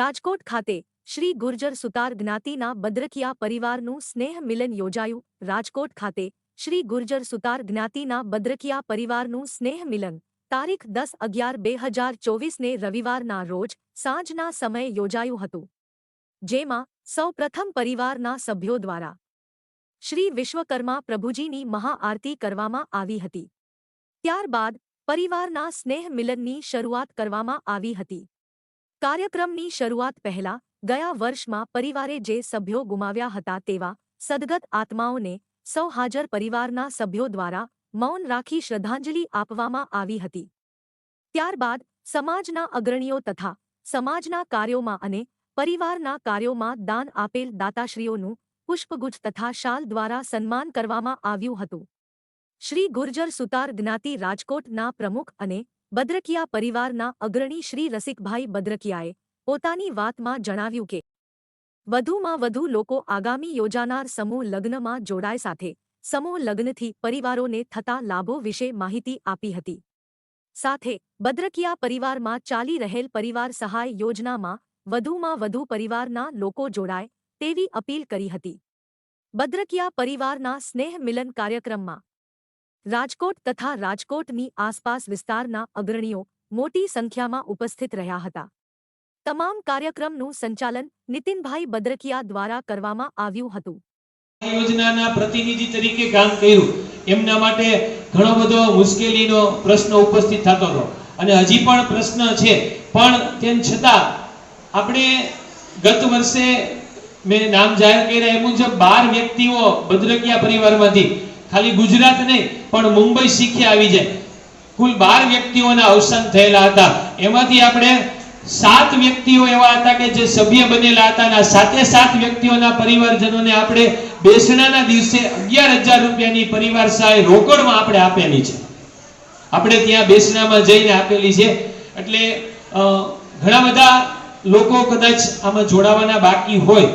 રાજકોટ ખાતે શ્રી ગુર્જર સુતાર જ્ઞાતિના બદ્રકિયા પરિવારનું સ્નેહ મિલન યોજાયું. રાજકોટ ખાતે શ્રી ગુર્જર સુતાર જ્ઞાતિના બદ્રકિયા પરિવારનું સ્નેહ મિલન તારીખ દસ અગિયાર બે હજાર ચોવીસને રવિવારના રોજ સાંજના સમયે યોજાયું હતું. જેમાં સૌ પ્રથમ પરિવારના સભ્યો દ્વારા શ્રી વિશ્વકર્મા પ્રભુજીની મહાઆરતી કરવામાં આવી હતી. ત્યારબાદ પરિવારના સ્નેહ મિલનની શરૂઆત કરવામાં આવી હતી. કાર્યક્રમની શરૂઆત પહેલા ગયા વર્ષમાં પરિવારે જે સભ્યો ગુમાવ્યા હતા તેવા સદગત આત્માઓને સૌ હાજર પરિવારના સભ્યો દ્વારા મૌન રાખી શ્રદ્ધાંજલિ આપવામાં આવી હતી. ત્યારબાદ સમાજના અગ્રણીઓ તથા સમાજના કાર્યોમાં અને પરિવારના કાર્યોમાં દાન આપેલ દાતાશ્રીઓનું પુષ્પગુચ્છ તથા શાલ દ્વારા સન્માન કરવામાં આવ્યું હતું. શ્રી ગુર્જર સુતાર જ્ઞાતિ રાજકોટના પ્રમુખ અને બદ્રકિયા પરિવારના અગ્રણી શ્રી રસિકભાઈ બદ્રકિયાએ પોતાની વાતમાં જણાવ્યું કે, વધુમાં વધુ લોકો આગામી યોજાનાર સમૂહ લગ્નમાં જોડાય સાથે સમૂહ લગ્નથી પરિવારોને થતા લાભો વિશે માહિતી આપી હતી. સાથે બદ્રકિયા પરિવારમાં ચાલી રહેલ પરિવાર સહાય યોજનામાં વધુમાં વધુ પરિવારના લોકો જોડાય તેવી અપીલ કરી હતી. બદ્રકિયા પરિવારના સ્નેહ મિલન કાર્યક્રમમાં રાજકોટ તથા રાજકોટની આસપાસ વિસ્તારના અગ્રણીઓ મોટી સંખ્યામાં ઉપસ્થિત રહ્યા હતા. તમામ કાર્યક્રમનું સંચાલન નીતિનભાઈ બદ્રકિયા દ્વારા કરવામાં આવ્યું હતું. યોજનાના પ્રતિનિધિ તરીકે કામ કર્યું. એમના માટે ઘણો બધો મુશ્કેલીનો પ્રશ્ન ઉપસ્થિત થતો હતો. અને હજી પણ પ્રશ્ન છે. પણ તેમ છતાં, આપણે ગત વર્ષે મેં નામ જાહેર કર્યા એ મુજબ બાર વ્યક્તિઓ ભદ્રકિયા પરિવારમાંથી ખાલી ગુજરાત નહીં, પણ મુંબઈ શીખે આવી જાય. કુલ બાર વ્યક્તિઓના અવસાન થયેલા હતા. એમાંથી આપણે સાત વ્યક્તિઓ એવા હતા કે જે સભ્ય બનેલા હતા અને સાતે સાત વ્યક્તિઓના પરિવારજનોને આપણે બેસણાના દિવસે અગિયાર હજાર રૂપિયાની પરિવાર સહાય રોકડમાં આપણે આપેલી છે. આપણે ત્યાં બેસણામાં જઈને આપેલી છે. એટલે ઘણા બધા લોકો કદાચ આમાં જોડાવાના બાકી હોય.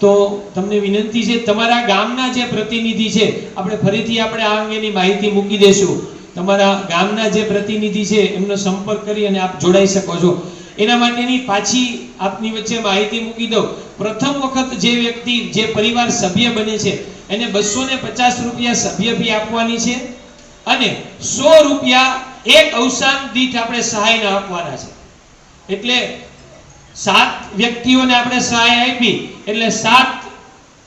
તો તમને વિનંતી છે, તમારા ગામના જે પ્રતિનિધિ છે, આપણે ફરીથી આપણે આ અંગેની માહિતી મૂકી દેશું તમારા ગામના જે પ્રતિનિધિ છે, એમનો સંપર્ક કરી અને આપ જોડાઈ શકો છો. એના માટેની પાછી આપની વચ્ચે માહિતી મૂકી દઉં. પ્રથમ વખત જે વ્યક્તિ, જે પરિવાર સભ્ય બને છે, એને બસો ને પચાસ રૂપિયા સભ્ય ફી આપવાની છે અને સો રૂપિયા એક અવસાન દીઠ આપણે સહાયના આપવાના છે. એટલે સાત વ્યક્તિઓને આપણે સહાય આપી, એટલે સાત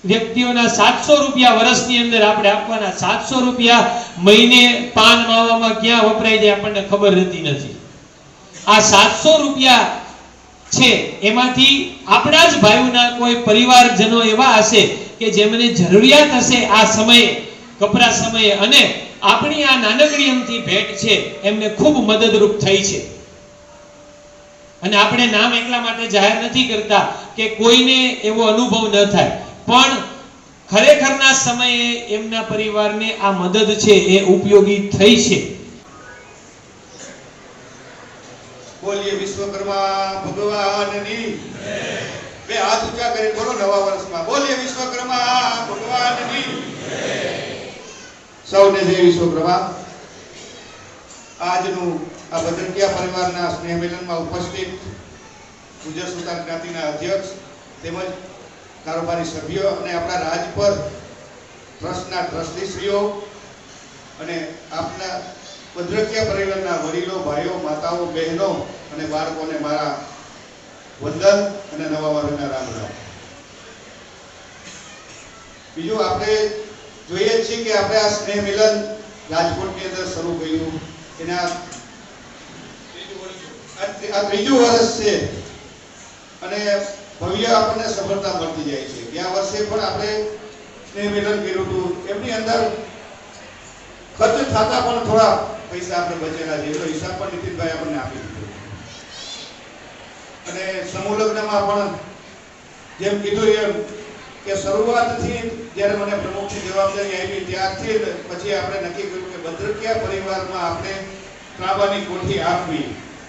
વ્યક્તિઓના સાતસો રૂપિયા વર્ષની અંદર આપણે આપવાના. સાતસો રૂપિયા મહિને પાન માવામાં ક્યાં વપરાય જાય આપણને ખબર રહેતી નથી. આ સાતસો રૂપિયા છે, એમાંથી આપણા જ ભાઈઓના કોઈ પરિવારજનો એવા હશે કે જેમને જરૂરિયાત હશે આ સમયે, કપરા સમયે, અને આપણી આ નાનકડી અમથી ભેટ છે, એમને ખૂબ મદદરૂપ થઈ છે. અને આપણે નામ એકલા માટે જાહેર નથી કરતા કે કોઈને એવો અનુભવ ન થાય. પણ ખરેખરના સમયે એમના પરિવારને આ મદદ છે, એ ઉપયોગી થઈ છે. બોલીએ વિશ્વકર્મા, ભગવાનની. બે હાથ ઊંચા કરી બોલો નવા વર્ષમાં. બોલીએ વિશ્વકર્મા, ભગવાનની. સૌને જય વિશ્વકર્મા. આજનું આ ભદ્રકિયા પરિવારના સ્નેહ મિલનમાં ઉપસ્થિત ગુજર સુલતાન જ્ઞાતિના અધ્યક્ષ તેમજ કારોબારી સભ્યો અને આપણા રાજપર ટ્રસ્ટના ટ્રસ્ટીશ્રીઓ અને આપના ભદ્રકિયા પરિવારના વડીલો, ભાઈઓ, માતાઓ, બહેનો અને બાળકોને મારા વંદન અને નવા વર્ષના રામ રામ. બીજું આપણે જોઈએ છીએ કે આપણે આ સ્નેહ મિલન રાજકોટની અંદર શરૂ કર્યું. એના આ ત્રીજું વર્ષ છે. અને ભવ્ય આપણને સફળતા મળતી જાય છે. ગયા વર્ષે પણ આપણે સ્નેહ મિલન કર્યું હતું. એમની અંદર ખર્ચ થતા પણ થોડા પૈસા આપણે બચેલા છે. એનો હિસાબ પણ નીતિનભાઈ આપણને આપી અને સમૂહ પણ જેમ કીધું એમ કે શરૂઆતથી જ્યારે મને પ્રમુખની જવાબદારી આવી ત્યારથી પછી આપણે નક્કી કર્યું ભદ્રકિયા પરિવારમાં આપણે ત્રાબાની કોઠી આપવી.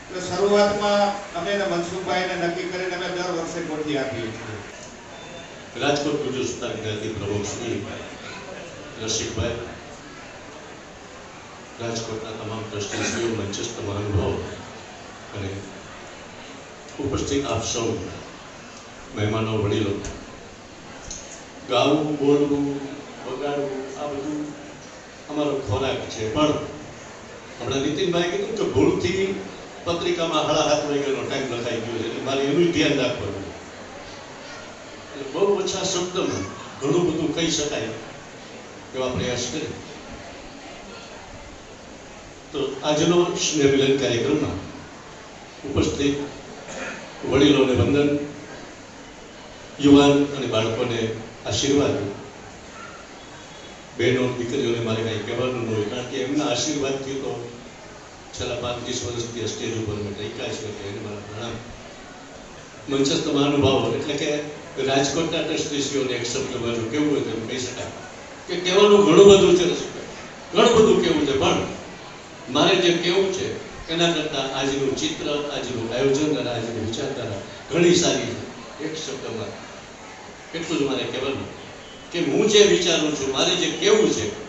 એટલે શરૂઆતમાં અમે ને મનસુખભાઈને નક્કી કરીને અમે દર વર્ષે કોઠી આપીએ છીએ. રાજકોટ સુતાર જ્ઞાતિ પ્રમુખ શ્રી રસિકભાઈ, રાજકોટના તમામ ટ્રસ્ટીશ્રીઓ મંચસ્થ મહાનુભાવો અને ઉપસ્થિત આપ સૌ મહેમાનો, વડીલો, ગાવું, બોલવું, વગાડવું, આ બધું અમારો ખોરાક છે. પણ હમણાં નીતિનભાઈ કીધું કે ભૂલથી પત્રિકામાં હળા હાથ વાગ્યાનો ટાઈમ લખાઈ ગયો છે. મારે એનું ધ્યાન રાખવાનું એટલે બહુ ઓછા શબ્દમાં ઘણું બધું કહી શકાય એવા પ્રયાસ કરે. તો આજનો સ્નેહમિલન કાર્યક્રમમાં ઉપસ્થિત વડીલોને વંદન, યુવાન અને બાળકોને આશીર્વાદ, બહેનો, દીકરીઓને મારે કાંઈ કહેવાનું ન હોય કારણ કે એમના આશીર્વાદથી તો છેલ્લા પાંત્રીસ વર્ષથી સ્ટેજ ઉપર મેં ટૈકા છે એને મારા પ્રણામ મંચસ્થ મહાનુભાવો એટલે કે રાજકોટના ટ્રસ્ટીસીઓને એક શબ્દ મારું કેવું હોય તેમ કહી શકાય કે કહેવાનું ઘણું બધું છે ઘણું બધું કેવું છે, પણ મારે જે કેવું છે એના કરતાં આજનું ચિત્ર, આજનું આયોજન અને આજની વિચારધારા ઘણી સારી છે. એક શબ્દમાં એટલું જ મારે કહેવાનું કે હું જે વિચારું છું, મારે જે કેવું છે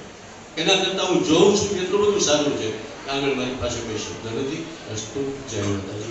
એના કરતાં હું જોઉં છું એટલું બધું સારું છે. આગળ મારી પાસે કોઈ શબ્દ નથી. અસ્તુ, જય માતાજી.